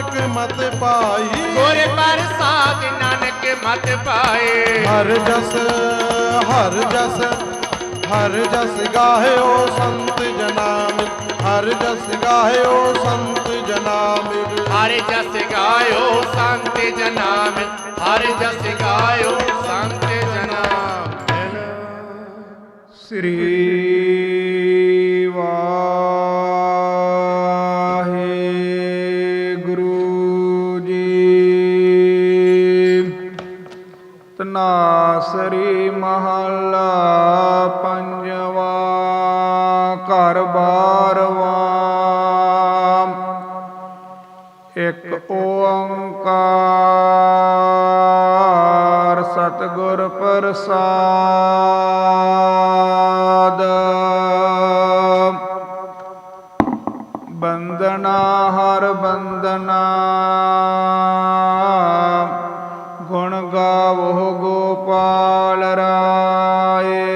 ਨਾਨਕ ਮਤ ਪਾਈ। ਗੁਰ ਪ੍ਰਸਾਦ ਨਾਨਕ ਮਤ ਪਾਏ। ਹਰ ਜਸ ਹਰ ਜਸ ਹਰ ਜਸ ਗਾਹਿਓ ਸੰਤ ਜਨਾ ਮਿਤ ਹਰ ਜਸ ਗਾਹਿਓ ਸੰਤ ਜਨਾ ਮਿਤ ਹਰ ਜਸ ਗਾਇਓ ਸੰਤ ਜਨਾਮ ਹਰ ਜਸ ਗਾਇਓ ਸੰਤ ਜਨਾਮ ਸ੍ਰੀ ਤਨਾਸਰੀ ਮਹੱਲਾ ਪੰਜਵਾ ਘਰ ਬਾਰਵਾ ਇੱਕ ਓੰਕਾਰ ਸਤਿਗੁਰ ਪ੍ਰਸਾਦ। ਬੰਦਨਾ ਹਰ ਬੰਦਨਾ ਗਾਵੋ ਗੋਪਾਲ ਰਾਏ।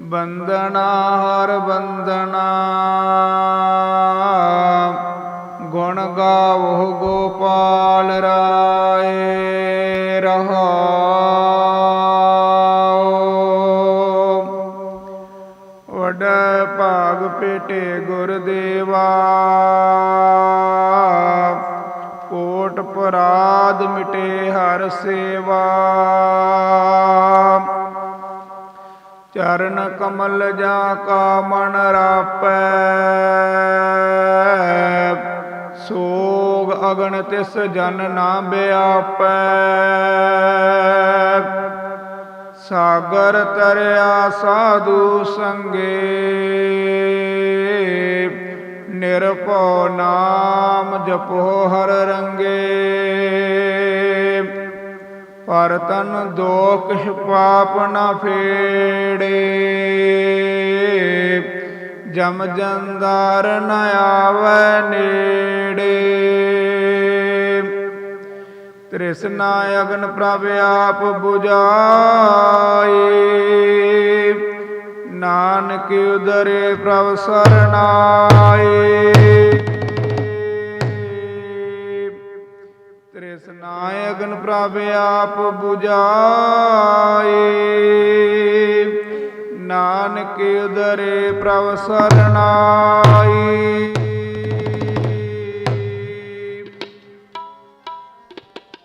ਬੰਦਨਾ ਹਰ ਬੰਦਨਾ। ਗੁਣ ਗਾਵੋ ਗੋਪਾਲ ਰਾਏ ਰਹਾਉ ਵੱਡਾ ਭਾਗ ਪੇਟੇ ਗੁਰਦੇਵਾ ਕੋਟ ਪਰਾਧ ਮਿਟੇ ਹਰ ਸੇਵਾ। ਚਰਨ ਕਮਲ ਜਾ ਕਾ ਮਨ ਰਾਪੈ। ਸੋਗ ਅਗਨ ਤਿਸ ਜਨ ਨਾ ਬਿਆਪੈ। ਸਾਗਰ ਤਰਿਆ ਸਾਧੂ ਸੰਗੇ। ਨਿਰਭਉ ਨਾਮ ਜਪੋ ਹਰ ਰੰਗੇ। ਪਰ ਤਨ ਦੋਖ ਪਾਪ ਨਾ ਫੇੜੇ। ਜਮ ਜੰਦਾਰ ਨ ਆਵੈ ਨੇੜੇ। ਤ੍ਰਿਸ਼ਨਾ ਅਗਨ ਪ੍ਰਭ ਆਪ 부ਝਾਈ ਨਾਨਕ ਉਦਰੇ ਪ੍ਰਭ ਸਰਨਾਏ ਤ੍ਰਿਸ਼ਨਾ ਅਗਨ ਪ੍ਰਭ ਆਪ 부ਝਾਈ ਨਾਨਕ ਉਦਰੇ ਪ੍ਰਭ ਸਰਨਾਈ